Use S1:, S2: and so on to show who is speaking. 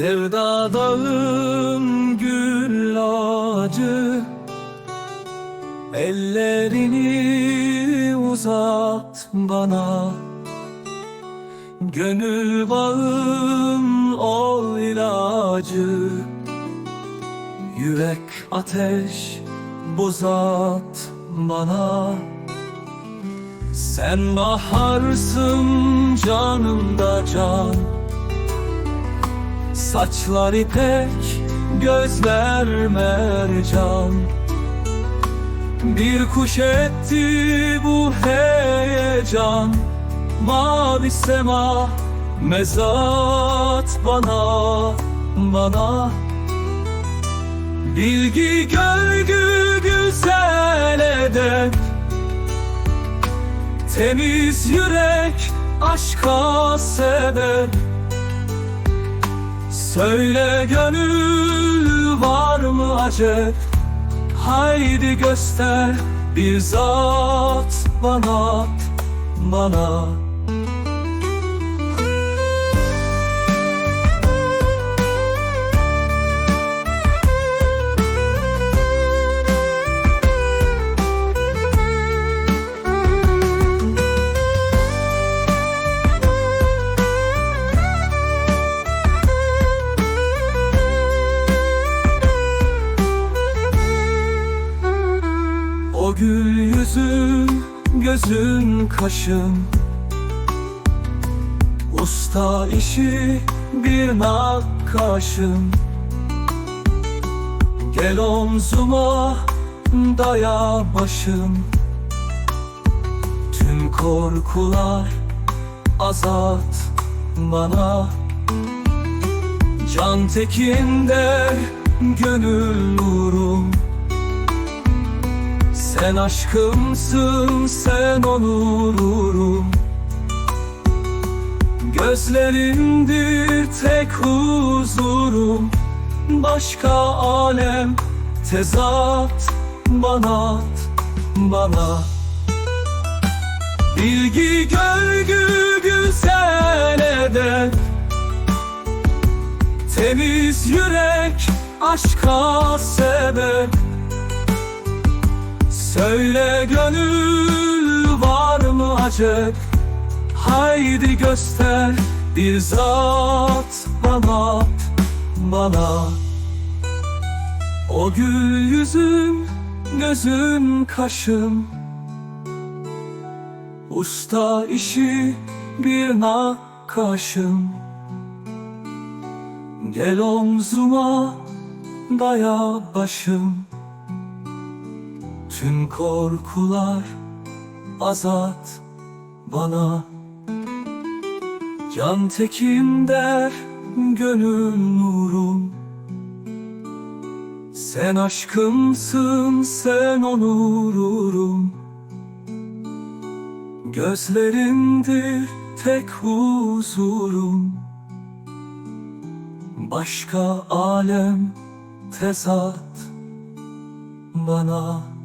S1: Sevda dağın gül ağacı Ellerini uzat bana. Gönül bağım ol ilacı Yürek ateş buzat bana. Sen baharsın canımda can Saçlar ipek, gözler mercan. Bir kuş etti bu heyecan. Mavi sema, mezat bana, bana. Bilgi gölgü güzel eden Temiz yürek aşka sever Söyle gönül var mı acep Haydi göster bir zat bana bana gül yüzün, gözün, kaşın Usta işi bir nakkaşın Gel omzuma daya başım. Tüm korkular azat bana. Can tekinde gönül nurum sen aşkımsın, sen onurum Gözlerindir tek huzurum. Başka alem tezat bana bana Bilgi gölgü güzel eder. Temiz yürek aşka sebep Söyle gönül var mı acep Haydi göster bir zat bana bana. O gül yüzüm gözüm kaşım. Usta işi bir nakkaşım Gel omzuma daya başım Tüm korkular azat bana. Can tekim der gönül nurum. Sen aşkımsın sen onurum Gözlerindir tek huzurum. Başka alem tezat bana